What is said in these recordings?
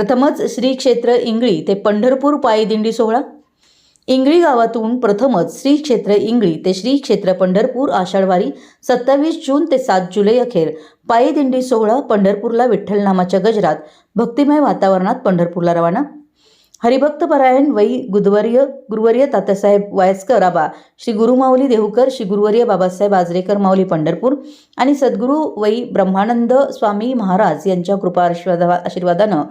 प्रथमच श्री क्षेत्र इंगळी ते पंढरपूर पायदिंडी सोहळा. इंगळी गावातून प्रथमच श्री क्षेत्र इंगळी ते श्री क्षेत्र पंढरपूर आषाढवारी सत्तावीस जून ते सात जुलै अखेर पायदिंडी सोहळा पंढरपूरला विठ्ठल नामाच्या गजरात भक्तिमय वातावरणात पंढरपूरला रवाना. हरिभक्त परायण वै गुदवर्य गुरुवर्य तात्यासाहेब वायस्कर आबा श्री गुरुमाऊली देहूकर श्री गुरुवर्य बाबासाहेब आजरेकर माऊली पंढरपूर आणि सद्गुरू वै ब्रह्मानंद स्वामी महाराज यांच्या कृपा आशीर्वादा आशीर्वादानं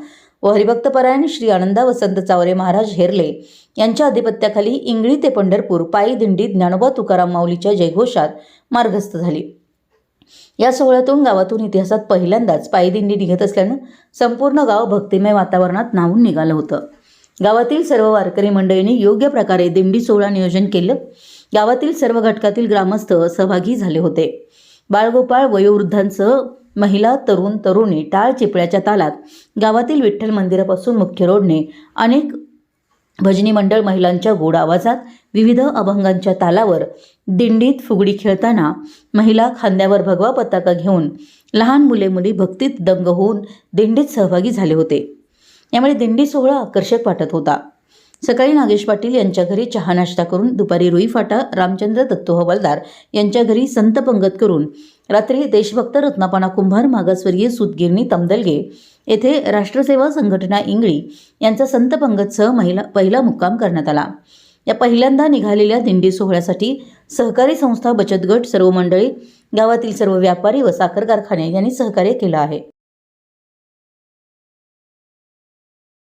व हरिभक्तपरायण श्री आनंदा वसंत चावरे महाराज हेरले यांच्या अधिपत्याखाली इंगळी ते पंढरपूर पायी दिंडी ज्ञानोबा तुकाराम माऊलीच्या जयघोषात मार्गस्थ झाली. या सोहळ्यातून गावातून इतिहासात पहिल्यांदाच पायी दिंडी निघत असल्यानं संपूर्ण गाव भक्तिमय वातावरणात नाहून निघालं होतं. गावातील सर्व वारकरी मंडळींनी योग्य प्रकारे दिंडी सोहळा नियोजन केलं. गावातील सर्व घटकातील ग्रामस्थ सहभागी झाले होते. बाळगोपाळ वयोवृद्धांसह महिला तरुण तरुणी टाळ चिपळ्याच्या तालात. गावातील विठ्ठल मंदिरापासून मुख्य रोडने अनेक भजनी मंडळ महिलांच्या गोड आवाजात विविध अभंगांच्या तालावर दिंडीत फुगडी खेळताना महिला खांद्यावर भगवा पताका घेऊन लहान मुले मुली भक्तीत दंग होऊन दिंडीत सहभागी झाले होते. यामुळे दिंडी सोहळा आकर्षक वाटत होता. सकाळी नागेश पाटील यांच्या घरी चहा नाश्ता करून दुपारी रुई फाटा रामचंद्र दत्तो हवालदार यांच्या घरी संत पंगत करून रात्री देशभक्त रत्नापाना कुंभार मागासवर्गीय सुतगिरणी तमदलगे येथे राष्ट्रसेवा संघटना इंगळी यांचा संत पंगतसह महिला पहिला मुक्काम करण्यात आला. या पहिल्यांदा निघालेल्या दिंडी सोहळ्यासाठी सहकारी संस्था बचत गट सर्व मंडळी गावातील सर्व व्यापारी व साखर कारखाने यांनी सहकार्य केलं आहे.